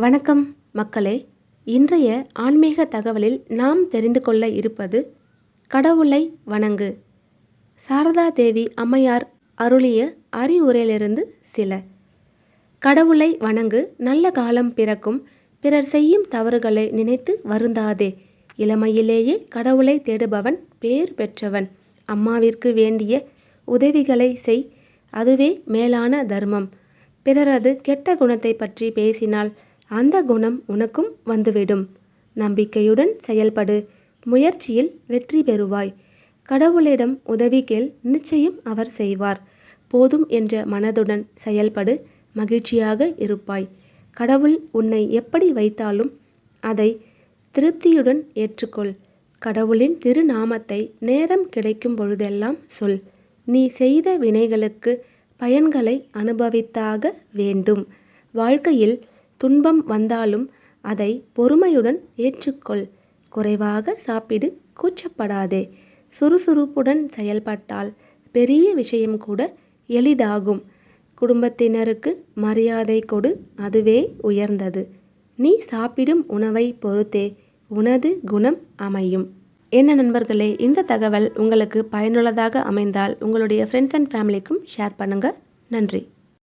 வணக்கம் மக்களே. இன்றைய ஆன்மீக தகவலில் நாம் தெரிந்து கொள்ள இருப்பது கடவுளை வணங்கு. சாரதா தேவி அம்மையார் அருளிய அறிவுரையிலிருந்து சில. கடவுளை வணங்கு நல்ல காலம் பிறக்கும் பிறர் செய்யும் தவறுகளை நினைத்து வருந்தாதே. இளமையிலேயே கடவுளை தேடுபவன் பேர் பெற்றவன். அம்மாவிற்கு வேண்டிய உதவிகளை செய் அதுவே மேலான தர்மம். பிறரது கெட்ட குணத்தை பற்றி பேசினால் அந்த குணம் உனக்கும் வந்துவிடும். நம்பிக்கையுடன் செயல்படு. முயற்சியில் வெற்றி பெறுவாய். கடவுளிடம் உதவி கேள். நிச்சயம் அவர் செய்வார். போதும் என்ற மனதுடன் செயல்படு. மகிழ்ச்சியாக இருப்பாய். கடவுள் உன்னை எப்படி வைத்தாலும் அதை திருப்தியுடன் ஏற்றுக்கொள். கடவுளின் திருநாமத்தை நேரம் கிடைக்கும் பொழுதெல்லாம் சொல். நீ செய்த வினைகளுக்கு பயன்களை அனுபவித்தாக வேண்டும். வாழ்க்கையில் துன்பம் வந்தாலும் அதை பொறுமையுடன் ஏற்றுக்கொள். குறைவாக சாப்பிடு கூச்சப்படாதே. சுறுசுறுப்புடன் செயல்பட்டால் பெரிய விஷயம் கூட எளிதாகும். குடும்பத்தினருக்கு மரியாதை கொடு அதுவே உயர்ந்தது. நீ சாப்பிடும் உணவை பொறுத்தே உனது குணம் அமையும். என்ன நண்பர்களே இந்த தகவல் உங்களுக்கு பயனுள்ளதாக அமைந்தால் உங்களுடைய ஃப்ரெண்ட்ஸ் அண்ட் ஃபேமிலிக்கும் ஷேர் பண்ணுங்கள் நன்றி.